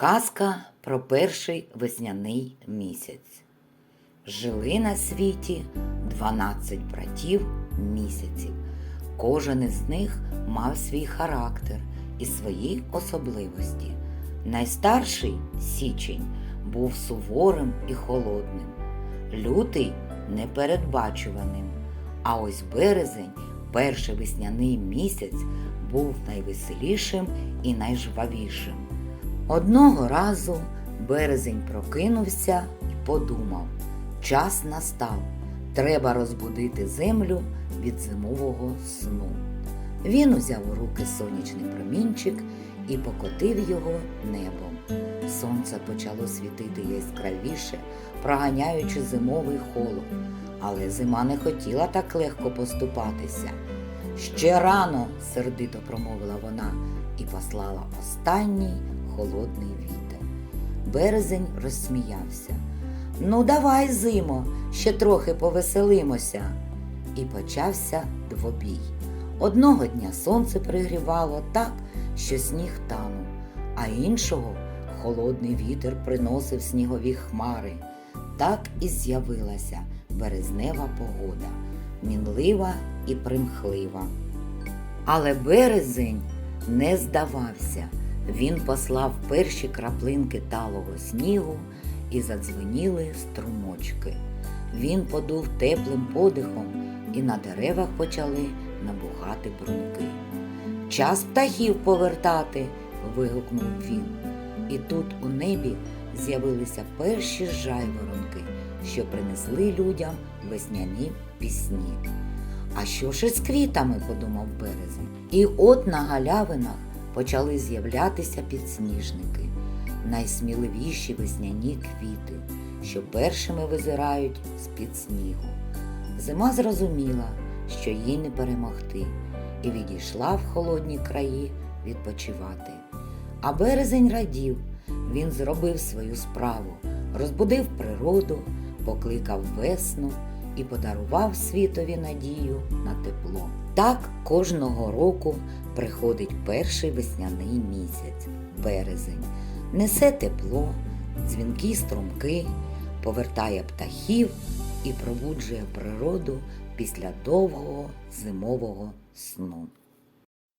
Казка про перший весняний місяць. Жили на світі 12 братів місяців. Кожен із них мав свій характер і свої особливості. Найстарший січень був суворим і холодним, лютий непередбачуваним. А ось березень, перший весняний місяць, був найвеселішим і найжвавішим. Одного разу березень прокинувся і подумав: час настав, треба розбудити землю від зимового сну. Він узяв у руки сонячний промінчик і покотив його небом. Сонце почало світити яскравіше, проганяючи зимовий холод. Але зима не хотіла так легко поступатися. Ще рано, сердито промовила вона і послала останній холодний вітер. Березень розсміявся. Ну, давай, зимо, ще трохи повеселимося. І почався двобій. Одного дня сонце пригрівало так, що сніг танув, а іншого холодний вітер приносив снігові хмари. Так і з'явилася березнева погода, мінлива і примхлива. Але березень не здавався. Він послав перші краплинки талого снігу і задзвеніли струмочки. Він подув теплим подихом, і на деревах почали набухати бруньки. Час птахів повертати. вигукнув він. І тут у небі з'явилися перші жайворонки, що принесли людям весняні пісні. А що ж із квітами, подумав березень. І от на галявинах почали з'являтися підсніжники, найсміливіші весняні квіти, що першими визирають з-під снігу. Зима зрозуміла, що їй не перемогти, і відійшла в холодні краї відпочивати. А березень радів, він зробив свою справу, розбудив природу, покликав весну і подарував світові надію на тепло. Так кожного року приходить перший весняний місяць березень, несе тепло, дзвінкі струмки, повертає птахів і пробуджує природу після довгого зимового сну.